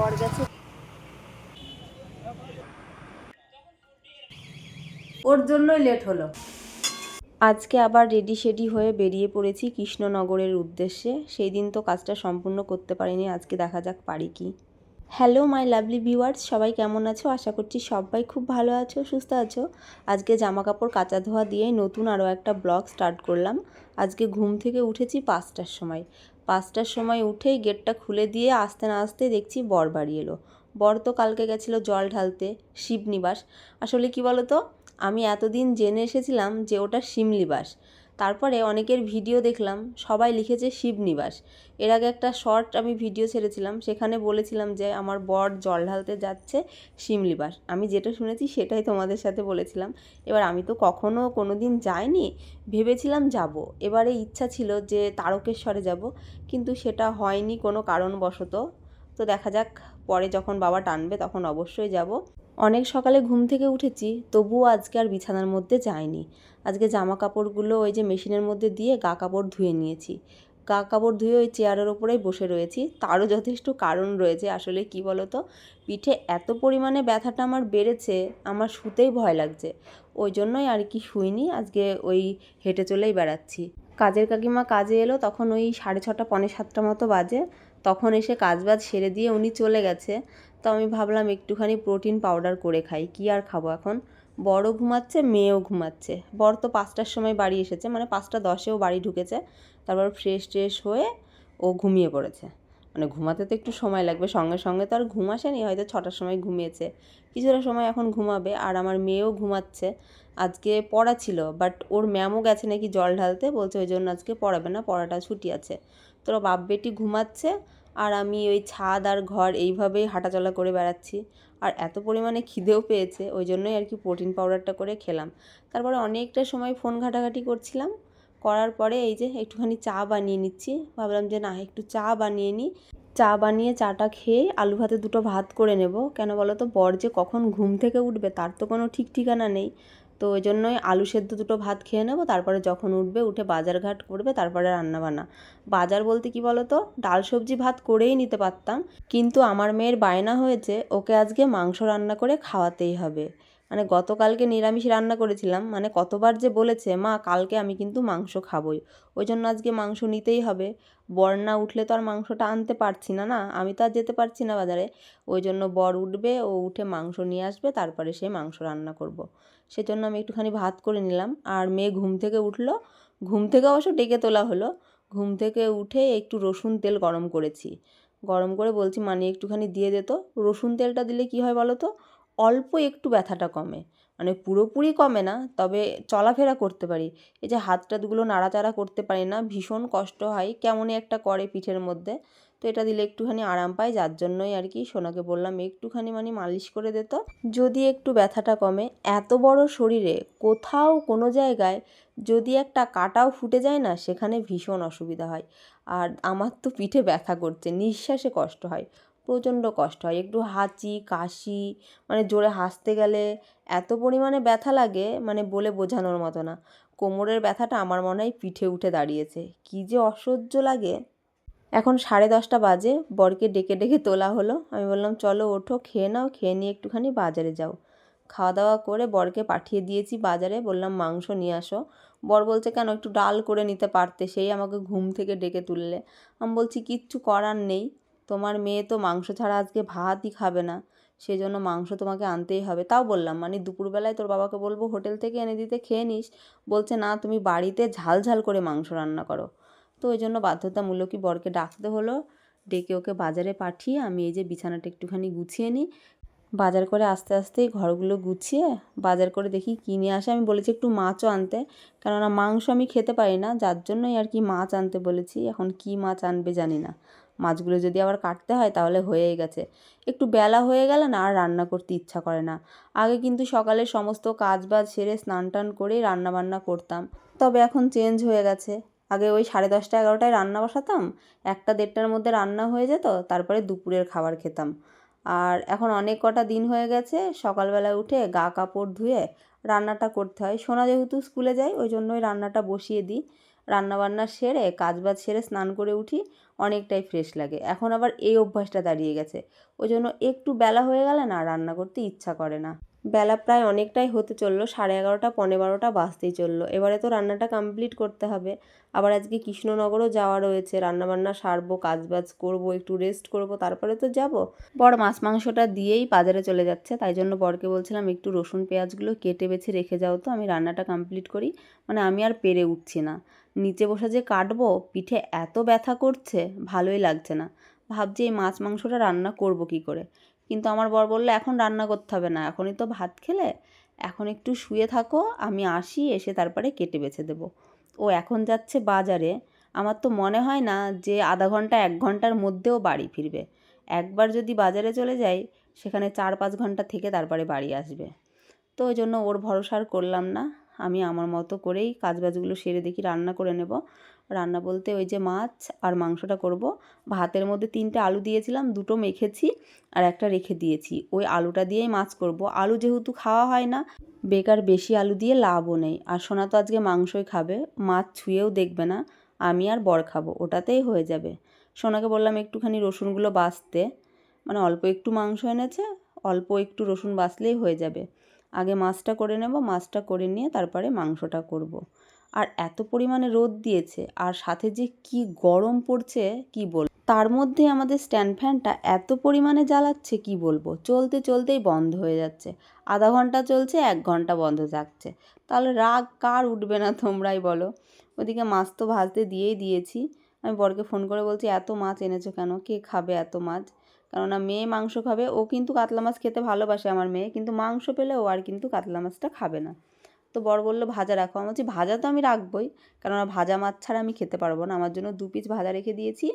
বর গেছে। ওর জন্যই লেট হলো। আজকে আবার রেডি শেডি হয়ে বেরিয়ে পড়েছি কৃষ্ণনগরের উদ্দেশ্যে। সেই দিন তো কাজটা সম্পূর্ণ করতে পারিনি, আজকে দেখা যাক পারি কি। হ্যালো মাই লাভলি ভিউয়ার্স সবাই কেমন আছো? আশা করছি সবাই খুব ভালো আছো, সুস্থ আছো। আজকে জামা কাপড় কাচা ধোয়া দিয়ে নতুন আরও একটা ব্লগ স্টার্ট করলাম। আজকে ঘুম থেকে উঠেছি পাঁচটার সময়। পাঁচটার সময় উঠেই গেটটা খুলে দিয়ে আসতে না আসতে দেখছি বর বাড়ি এলো। বর তো কালকে গেছিল জল ঢালতে, শিবনিবাস। আসলে কি বলো তো আমি এতদিন জেনে এসেছিলাম যে ওটা শিমলিবাস। তারপরে অনেকের ভিডিও দেখলাম, সবাই লিখেছে শিবনিবাস এর আগে একটা শর্ট আমি ভিডিও ছেড়েছিলাম, সেখানে বলেছিলাম যে আমার বর জল ঢালতে যাচ্ছে শিমলিবাস আমি যেটা শুনেছি সেটাই তোমাদের সাথে বলেছিলাম। এবার আমি তো কখনও কোনো দিন যাইনি, ভেবেছিলাম যাব। এবারে ইচ্ছা ছিল যে তারকেশ্বরে যাব, কিন্তু সেটা হয়নি কোনো কারণবশত। তো দেখা যাক, পরে যখন বাবা টানবে তখন অবশ্যই যাব। অনেক সকালে ঘুম থেকে উঠেছি, তবুও আজকে আর বিছানার মধ্যে যাইনি। আজকে জামা কাপড়গুলো ওই যে মেশিনের মধ্যে দিয়ে গা কাপড় ধুয়ে নিয়েছি। গা কাপড় ধুয়ে ওই চেয়ারের ওপরেই বসে রয়েছি। তারও যথেষ্ট কারণ রয়েছে, আসলে কি বলো তো পিঠে এত পরিমাণে ব্যথাটা আমার বেড়েছে, আমার শুতেই ভয় লাগছে। ওই জন্যই আর কি শুইনি, আজকে ওই হেঁটে চলেই বেড়াচ্ছি। কাজের কাকিমা কাজে এলো, তখন ওই সাড়ে ছটা, পৌনে সাতটা মতো বাজে। তখন এসে কাজবাজ সেরে দিয়ে উনি চলে গেছে। তো আমি ভাবলাম একটুখানি প্রোটিন পাউডার করে খাই, কি আর খাব এখন? বড় ঘুমাচ্ছে, মেয়েও ঘুমাচ্ছে। বড় তো পাঁচটার সময় বাড়ি এসেছে মানে পাঁচটা দশেও বাড়ি ঢুকেছে। তারপর ফ্রেশ ট্রেশ হয়ে ও ঘুমিয়ে পড়েছে। মানে ঘুমাতে তো একটু সময় লাগবে, সঙ্গে সঙ্গে তো আর ঘুম আসেনি, হয়তো ছটার সময় ঘুমিয়েছে। কিছুটা সময় এখন ঘুমাবে, আর আমার মেয়েও ঘুমাচ্ছে। আজকে পড়া ছিল বাট ওর ম্যামও গেছে নাকি জল ঢালতে, বলছে ওই জন্য আজকে পড়াবে না, পড়াটা ছুটি আছে। তোরা বাপ বেটি ঘুমাচ্ছে আর আমি ওই ছাদ আর ঘর এইভাবেই হাঁটাচলা করে বেড়াচ্ছি। আর এত পরিমাণে খিদেও পেয়েছে, ওই জন্যই আর কি প্রোটিন পাউডারটা করে খেলাম। তারপরে অনেকটা সময় ফোন ঘাটাঘাটি করছিলাম। করার পরে এই যে একটুখানি চা বানিয়ে নিচ্ছি। ভাবলাম যে না, একটু চা বানিয়ে নিই। চা বানিয়ে চাটা খেয়ে আলু ভাতে দুটো ভাত করে নেব। কেন বলো তো বর যে কখন ঘুম থেকে উঠবে, তার তো কোনো ঠিক ঠিকানা নেই। তো ওই জন্যই আলু সেদ্ধ দুটো ভাত খেয়ে নেব, তারপরে যখন উঠবে উঠে বাজার ঘাট করবে, তারপরে রান্নাবান্না। বাজার বলতে কি বলো তো ডাল সবজি ভাত করেই নিতে পারতাম, কিন্তু আমার মেয়ের বায়না হয়েছে ওকে আজকে মাংস রান্না করে খাওয়াতেই হবে। মানে গতকালকে নিরামিষ রান্না করেছিলাম মানে কতবার যে বলেছে, মা, কালকে আমি কিন্তু মাংস খাবই। ওই জন্য আজকে মাংস নিতেই হবে। বর না উঠলে তো আর মাংসটা আনতে পারছি না না? আমি তো আর যেতে পারছি না বাজারে। ওই জন্য বর উঠবে, ও উঠে মাংস নিয়ে আসবে, তারপরে সে মাংস রান্না করব। সেজন্য আমি একটুখানি ভাত করে নিলাম। আর মেয়ে ঘুম থেকে উঠল। ঘুম থেকে অবশ্য ডেকে তোলা হলো। ঘুম থেকে উঠে একটু রসুন তেল গরম করেছি। গরম করে বলছি মানে একটুখানি দিয়ে দিত রসুন তেলটা দিলে কি হয় বলো তো? অল্প একটু ব্যথাটা কমে। মানে পুরোপুরি কমে না, তবে চলাফেরা করতে পারি। এই যে হাত টাতগুলো নাড়াচাড়া করতে পারি না, ভীষণ কষ্ট হয়, কেমনই একটা করে পিঠের মধ্যে। তো এটা দিলে একটুখানি আরাম পাই, যার জন্যই আর কি সোনাকে বললাম, একটুখানি মানে মালিশ করে দিত যদি একটু ব্যথাটা কমে, এত বড় শরীরে কোথাও কোনো জায়গায় যদি একটা কাটাও ফুটে যায় না, সেখানে ভীষণ অসুবিধা হয়। আর আমার তো পিঠে ব্যথা করছে, নিঃশ্বাসে কষ্ট হয়, প্রচণ্ড কষ্ট হয়। একটু হাঁচি, কাশি মানে জোরে হাসতে গেলে এত পরিমাণে ব্যথা লাগে মানে বলে বোঝানোর মতো না। কোমরের ব্যথাটা আমার মনে হয় পিঠে উঠে দাঁড়িয়েছে। কী যে অসহ্য লাগে। এখন সাড়ে দশটা বাজে, বরকে ডেকে ডেকে তোলা হলো। আমি বললাম, চলো ওঠো, খেয়ে নাও, খেয়ে নিয়ে একটুখানি বাজারে যাও। খাওয়া দাওয়া করে বরকে পাঠিয়ে দিয়েছি বাজারে, বললাম, মাংস নিয়ে আসো। বর বলছে, কেন, একটু ডাল করে নিতে পারতে, সেই আমাকে ঘুম থেকে ডেকে তুললে। আমি বলছি, কিচ্ছু করার নেই, তোমার মেয়ে তো মাংস ছাড়া আজকে ভাতই খাবে না সেই জন্য মাংস তোমাকে আনতেই হবে। তাও বললাম মানে দুপুরবেলায় তোর বাবাকে বলব হোটেল থেকে এনে দিতে, খেয়ে নিস। বলছে, না, তুমি বাড়িতে ঝাল ঝাল করে মাংস রান্না করো। তো ওই জন্য বাধ্যতামূলকই বরকে ডাকতে হলো। ডেকে ওকে বাজারে পাঠিয়ে আমি এই যে বিছানাটা একটুখানি গুছিয়ে নিই। বাজার করে আস্তে আস্তেই ঘরগুলো গুছিয়ে বাজার করে দেখি কিনে আসে। আমি বলেছি একটু মাছও আনতে, কেননা মাংস আমি খেতে পারি না, যার জন্যই আর কি মাছ আনতে বলেছি। এখন কি মাছ আনবে জানি না। মাছগুলো যদি আবার কাটতে হয় তাহলে হয়েই গেছে। একটু বেলা হয়ে গেলে না আর রান্না করতে ইচ্ছা করে না। আগে কিন্তু সকালে সমস্ত কাজ বাজ সেরে স্নান টান করেই রান্নাবান্না করতাম। তবে এখন চেঞ্জ হয়ে গেছে। আগে ওই সাড়ে দশটা, এগারোটায় রান্না বসাতাম, একটা দেড়টার মধ্যে রান্না হয়ে যেত, তারপরে দুপুরের খাবার খেতাম। আর এখন অনেক কটা দিন হয়ে গেছে সকালবেলা উঠে গা কাপড় ধুয়ে রান্নাটা করতে হয়। সোনা যেহেতু স্কুলে যায়, ওই জন্যই রান্নাটা বসিয়ে দিই। রান্নাবান্না সেরে, কাজবাজ সেরে স্নান করে উঠি, অনেকটাই ফ্রেশ লাগে। এখন আবার এই অভ্যাসটা দাঁড়িয়ে গেছে। ওই জন্য একটু বেলা হয়ে গেলে না, রান্না করতে ইচ্ছা করে না। বেলা প্রায় অনেকটাই হতে চলল, সাড়ে এগারোটা পনেরো বারোটা বাজতেই চলল। এবারে তো রান্নাটা কমপ্লিট করতে হবে। আবার আজকে কৃষ্ণনগরও যাওয়া রয়েছে। রান্নাবান্না সারবো, কাজবাজ করব, একটু রেস্ট করব, তারপরে তো যাব। বড় মাছ মাংসটা দিয়েই বাজারে চলে যাচ্ছে। তাই জন্য বরকে বলছিলাম, একটু রসুন, পেঁয়াজগুলো কেটে বেছে রেখে যাও তো, আমি রান্নাটা কমপ্লিট করি। মানে আমি আর পেরে উঠছি না। নিচে বসে যে কাটবো, পিঠে এত ব্যথা করছে, ভালোই লাগছে না। ভাবছি এই মাছ মাংসটা রান্না করব কি করে? কিন্তু আমার বর বলল, এখন রান্না করতে হবে না, এখনই তো ভাত খেলে, এখন একটু শুয়ে থাকো, আমি আসি, এসে তারপরে কেটে বেছে দেবো। ও এখন যাচ্ছে বাজারে, আমার তো মনে হয় না যে আধা ঘণ্টা, এক ঘণ্টার মধ্যেও বাড়ি ফিরবে। একবার যদি বাজারে চলে যাই, সেখানে চার পাঁচ ঘণ্টা থেকে তারপরে বাড়ি আসবে। তো ওই জন্য ওর ভরসা আর করলাম না, আমি আমার মতো করেই কাজবাজগুলো সেরে দেখি, রান্না করে নেব। রান্না বলতে ওই যে মাছ আর মাংসটা করব। ভাতের মধ্যে তিনটে আলু দিয়েছিলাম, দুটো মেখেছি আর একটা রেখে দিয়েছি। ওই আলুটা দিয়েই মাছ করব। আলু যেহেতু খাওয়া হয় না, বেকার বেশি আলু দিয়ে লাভও নেই। আর সোনা তো আজকে মাংসই খাবে, মাছ ছুঁয়েও দেখবে না, আমি আর বর খাব, ওটাতেই হয়ে যাবে। সোনাকে বললাম একটুখানি রসুনগুলো বাছতে মানে অল্প একটু মাংস এনেছে, অল্প একটু রসুন বাছলেই হয়ে যাবে। আগে মাছটা করে নেব, মাছটা করে নিয়ে তারপরে মাংসটা করব। আর এত পরিমাণে রোদ দিয়েছে, আর সাথে যে কি গরম পড়ছে, কি বল তার মধ্যে আমাদের স্ট্যান্ড ফ্যানটা এত পরিমাণে জ্বালাচ্ছে, কি বলব? চলতে চলতেই বন্ধ হয়ে যাচ্ছে। আধা ঘণ্টা চলছে, এক ঘণ্টা বন্ধ থাকছে। তাহলে রাগ কার উঠবে না তোমরাই বলো? ওদিকে মাছ তো ভাজতে দিয়েই দিয়েছি। আমি বরকে ফোন করে বলছি, এত মাছ এনেছো কেন? কে খাবে এত মাছ? কেননা মেয়ে মাংস খাবে, ও কিন্তু কাতলা মাছ খেতে ভালোবাসে আমার মেয়ে, কিন্তু মাংস পেলে ও আর কিন্তু কাতলা মাছটা খাবে না। তো বর বলল, ভাজা রাখো। আমি বলছি, ভাজা তো আমি রাখবই। কেননা ভাজা মাছ ছাড়া আমি খেতে পারব না। আমার জন্য দু পিস ভাজা রেখে দিয়েছি।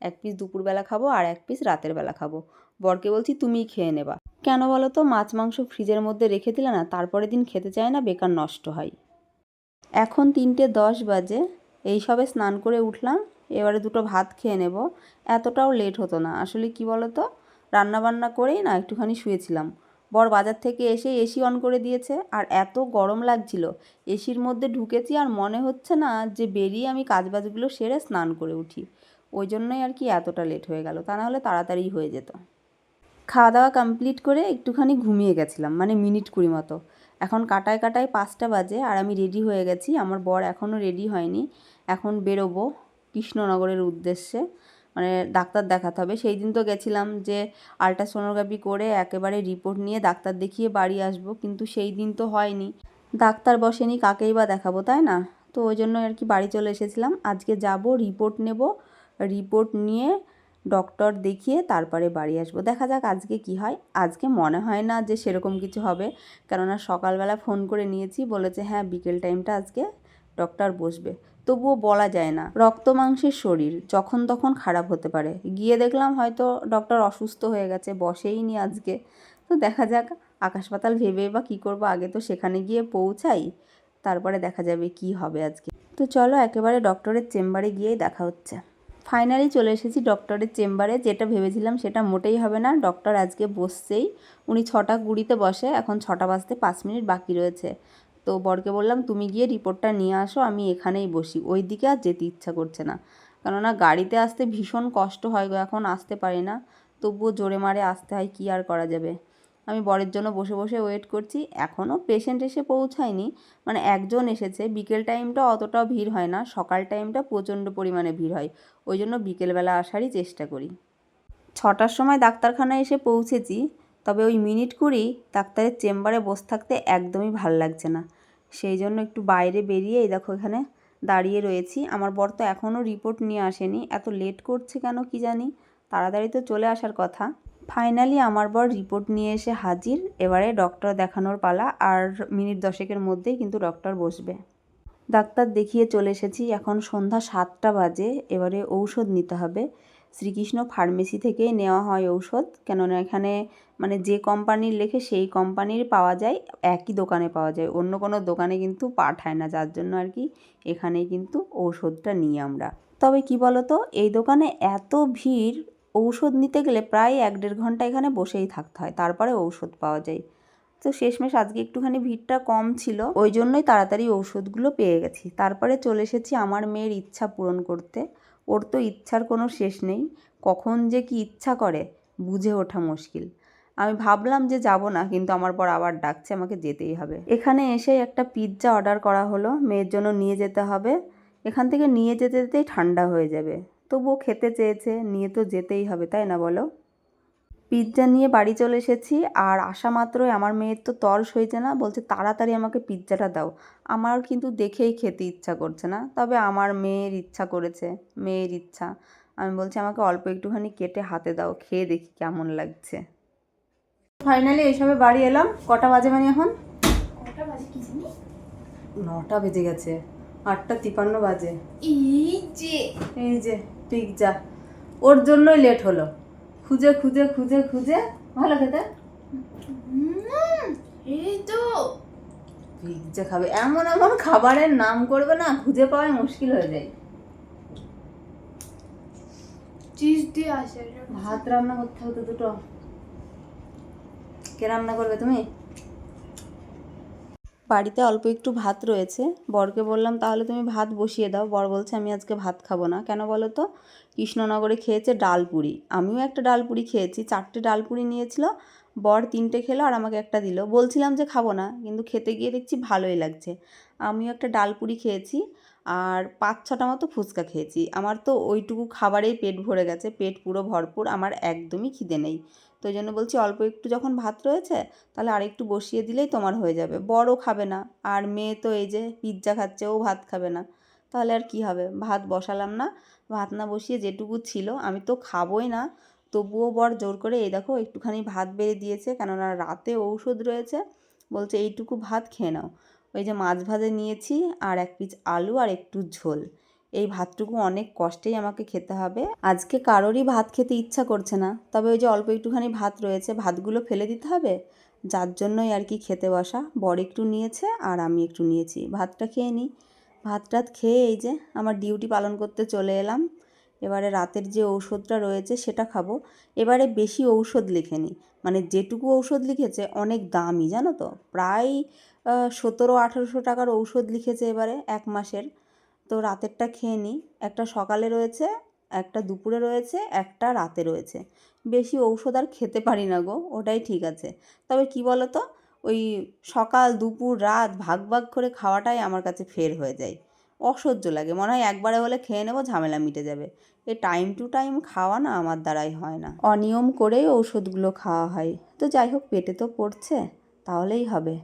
এক পিস দুপুরবেলা খাব আর এক পিস রাতের বেলা খাব। বরকে বলছি, তুমিই খেয়ে নেবা। কেন বলো তো? মাছ মাংস ফ্রিজের মধ্যে রেখে দিলে না, তারপরে দিন খেতে চায় না, বেকার নষ্ট হয়। এখন তিনটে দশ বাজে। এই সবে স্নান করে উঠলাম। এবারে দুটো ভাত খেয়ে নেব। এতটাও লেট হতো না। আসলে কি বলো তো রান্নাবান্না করেই না, একটুখানি শুয়েছিলাম। বর বাজার থেকে এসে এসি অন করে দিয়েছে, আর এত গরম লাগছিল। এসির মধ্যে ঢুকেছি আর মনে হচ্ছে না যে বেরিয়ে আমি কাজবাজগুলো সেরে স্নান করে উঠি। ওই জন্যই আর কি এতটা লেট হয়ে গেল, তা নাহলে তাড়াতাড়ি হয়ে যেত। খাওয়া দাওয়া কমপ্লিট করে একটুখানি ঘুমিয়ে গেছিলাম মানে মিনিট কুড়ি মতো। এখন কাটায় কাটায় পাঁচটা বাজে আর আমি রেডি হয়ে গেছি, আমার বর এখনও রেডি হয়নি। এখন বেরোবো কৃষ্ণনগরের উদ্দেশ্যে। মানে ডাক্তার দেখাতে হবে। সেই দিন তো গেছিলাম যে আলট্রাসোনোগ্রাফি করে একেবারে রিপোর্ট নিয়ে ডাক্তার দেখিয়ে বাড়ি আসব, কিন্তু সেই দিন তো হয়নি। ডাক্তার বসেনি, কাকেই বা দেখাবো, তাই না? তো ওই জন্য আর কি বাড়ি চলে এসেছিলাম। আজকে যাব রিপোর্ট নেব রিপোর্ট নিয়ে ডক্টর দেখিয়ে তারপরে বাড়ি আসব। দেখা যাক আজকে কি হয়। আজকে মনে হয় না যে সেরকম কিছু হবে। কেননা সকালবেলা ফোন করে নিয়েছি, বলেছে হ্যাঁ বিকেল টাইমটা আজকে ডক্টর বসবে। তবুও বলা যায় না। রক্ত মাংসের শরীর যখন তখন খারাপ হতে পারে। গিয়ে দেখলাম হয়তো ডক্টর অসুস্থ হয়ে গেছে, বসেই নি আজকে। তো দেখা যাক আকাশ পাতাল ভেবে বা কী করব, আগে তো সেখানে গিয়ে পৌঁছাই, তারপরে দেখা যাবে কি হবে আজকে। তো চলো একেবারে ডক্টরের চেম্বারে গিয়েই দেখা হচ্ছে। ফাইনালি চলে এসেছি ডক্টরের চেম্বারে, যেটা ভেবেছিলাম সেটা মোটেই হবে না। ডক্টর আজকে বসছেই, উনি ছটা কুড়িতে বসে, এখন ছটা বাজতে পাঁচ মিনিট বাকি রয়েছে। তো বরকে বললাম, তুমি গিয়ে রিপোর্টটা নিয়ে আসো, আমি এখানেই বসি। ওই দিকে আর যেতে ইচ্ছা করছে না। কেননা গাড়িতে আসতে ভীষণ কষ্ট হয় এখন আসতে পারি না। তবুও জোরে মারে আসতে হয়, কী আর করা যাবে? আমি বরের জন্য বসে বসে ওয়েট করছি এখনও পেশেন্ট এসে পৌঁছায়নি। মানে একজন এসেছে, বিকেল টাইমটা অতটাও ভিড় হয় না, সকাল টাইমটা প্রচণ্ড পরিমাণে ভিড় হয়। ওই জন্য বিকেলবেলা আসারই চেষ্টা করি। ছটার সময় ডাক্তারখানায় এসে পৌঁছেছি, তবে ওই মিনিট কুড়ি ডাক্তারের চেম্বারে বসে থাকতে একদমই ভালো লাগছে না। সেই জন্য একটু বাইরে বেরিয়ে এই দেখো এখানে দাঁড়িয়ে রয়েছি। আমার বর তো এখনও রিপোর্ট নিয়ে আসেনি। এত লেট করছে কেন কি জানি? তাড়াতাড়ি তো চলে আসার কথা। ফাইনালি আমার বর রিপোর্ট নিয়ে এসে হাজির। এবারে ডক্টর দেখানোর পালা আর মিনিট দশেকের মধ্যেই কিন্তু ডক্টর বসবে। ডাক্তার দেখিয়ে চলে এসেছি। এখন সন্ধ্যা সাতটা বাজে। এবারে ঔষধ নিতে হবে। শ্রীকৃষ্ণ ফার্মেসি থেকেই নেওয়া হয় ঔষধ। কেননা এখানে মানে যে কোম্পানির লেখে সেই কোম্পানির পাওয়া যায়, একই দোকানে পাওয়া যায়। অন্য কোনো দোকানে কিন্তু পাঠায় না, যার জন্য আর কি এখানেই কিন্তু ঔষধটা নিই আমরা। তবে কি বলতো, এই দোকানে এত ভিড়, ঔষধ নিতে গেলে প্রায় এক দেড় ঘণ্টা এখানে বসেই থাকতে হয়, তারপরে ঔষধ পাওয়া যায়। তো শেষমেশ আজকে একটুখানি ভিড়টা কম ছিল, ওই জন্যই তাড়াতাড়ি ঔষধগুলো পেয়ে গেছি। তারপরে চলে এসেছি আমার মেয়ের ইচ্ছা পূরণ করতে। ওর তো ইচ্ছার কোনো শেষ নেই। কখন যে কি ইচ্ছা করে, বুঝে ওঠা মুশকিল। আমি ভাবলাম যে যাব না, কিন্তু আমার পর আবার ডাকছে, আমাকে যেতেই হবে। এখানে এসে একটা পিৎজা অর্ডার করা হলো, মেয়ের জন্য নিয়ে যেতে হবে। এখান থেকে নিয়ে যেতে যেতেই ঠান্ডা হয়ে যাবে। তবুও খেতে চেয়েছে, নিয়ে তো যেতেই হবে, তাই না বলো? পিৎজা নিয়ে বাড়ি চলে এসেছি আর আসা মাত্রই আমার মেয়ের তো তর্স হয়েছে না বলছে তাড়াতাড়ি আমাকে পিৎজাটা দাও। আমার কিন্তু দেখেই খেতে ইচ্ছা করছে না তবে আমার মেয়ের ইচ্ছা করেছে মেয়ের ইচ্ছা। আমি বলছি আমাকে অল্প একটুখানি কেটে হাতে দাও খেয়ে দেখি কেমন লাগছে। ফাইনালি এইসবে বাড়ি এলাম কটা বাজে মানে এখন? কটা বাজে কি নটা বেজে গেছে আটটা তিপান্ন বাজে। এই যে। এই যে পিৎজা ওর জন্যই লেট হলো। খুঁজে খুঁজে খুঁজে খুঁজে। ভালো খেতে? এই তো। পিৎজা খাবে। এমন এমন খাবারের নাম করবে না খুঁজে পাওয়াই মুশকিল হয়ে যায়। চিজ দিয়ে আসে ভাত রান্না করতে হতো দুটো। কে রান্না করবে তুমি? বাড়িতে অল্প একটু ভাত রয়েছে। বরকে বললাম তাহলে তুমি ভাত বসিয়ে দাও। বর বলছে আমি আজকে ভাত খাব না। কেন বলো তো? কৃষ্ণনগরে খেয়েছে ডাল পুরি। আমিও একটা ডাল পুরি খেয়েছি, চারটে ডাল পুরি নিয়েছিল, বর তিনটে খেলো আর আমাকে একটা দিল। বলছিলাম যে খাব না, কিন্তু খেতে গিয়ে দেখছি ভালোই লাগছে। আমিও একটা ডাল পুরি খেয়েছি আর পাঁচ ছটা মতো ফুচকা খেয়েছি। আমার তো ওইটুকু খাবারেই পেট ভরে গেছে, পেট পুরো ভরপুর, আমার একদমই খিদে নেই। তো ওই জন্য বলছি অল্প একটু যখন ভাত রয়েছে, তাহলে আর একটু বসিয়ে দিলেই তোমার হয়ে যাবে। বড়ও খাবে না, আর মেয়ে তো এই যে পিৎজা খাচ্ছে, ও ভাত খাবে না। তাহলে আর কি হবে? ভাত বসালাম না ভাত না বসিয়ে যেটুকু ছিল, আমি তো খাবোই না। তবুও বর জোর করে, এই দেখো, একটুখানি ভাত বেড়ে দিয়েছে, কেননা রাতে ঔষধ রয়েছে। বলছে, এইটুকু ভাত খেয়ে নাও। ওই যে মাছ ভাজা নিয়েছি, আর এক পিস আলু আর একটু ঝোল। এই ভাতটুকু অনেক কষ্টেই আমাকে খেতে হবে। আজকে কারোরই ভাত খেতে ইচ্ছা করছে না। তবে ওই যে অল্প একটুখানি ভাত রয়েছে, ভাতগুলো ফেলে দিতে হবে? যার জন্যই আর কি খেতে বসা। বর একটু নিয়েছে, আর আমি একটু নিয়েছি। ভাতটা খেয়ে নিই। ভাত টাত খেয়ে এই যে আমার ডিউটি পালন করতে চলে এলাম। এবারে রাতের যে ঔষধটা রয়েছে সেটা খাব। এবারে বেশি ঔষধ লিখেনি মানে যেটুকু ঔষধ লিখেছে অনেক দামি জানো তো? প্রায় সতেরো, আঠেরোশো টাকার ঔষধ লিখেছে এবারে এক মাসের। তো রাতেরটা খেয়ে নিই একটা সকালে রয়েছে, একটা দুপুরে রয়েছে, একটা রাতে রয়েছে। বেশি ঔষধ আর খেতে পারি না গো, ওটাই ঠিক আছে। তবে কি বলো তো ওই সকাল, দুপুর, রাত ভাগ ভাগ করে খাওয়াটাই আমার কাছে ফের হয়ে যায়। অসহ্য লাগে। মনে হয় একবারে হলে খেয়ে নেব, ঝামেলা মিটে যাবে। এই টাইম টু টাইম খাওয়া না আমার দ্বারাই হয় না। অনিয়ম করেই ওষুধগুলো খাওয়া হয়। তো যাই হোক, পেটে তো পড়ছে, তাহলেই হবে।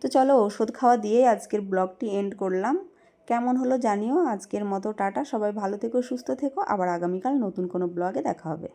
তো চলো ওষুধ খাওয়া দিয়েই আজকের ব্লগটি এন্ড করলাম। কেমন হলো জানিও। আজকের মতো টাটা। সবাই ভালো থেকো, সুস্থ থেকো। আবার আগামীকাল নতুন কোনো ব্লগে দেখা হবে।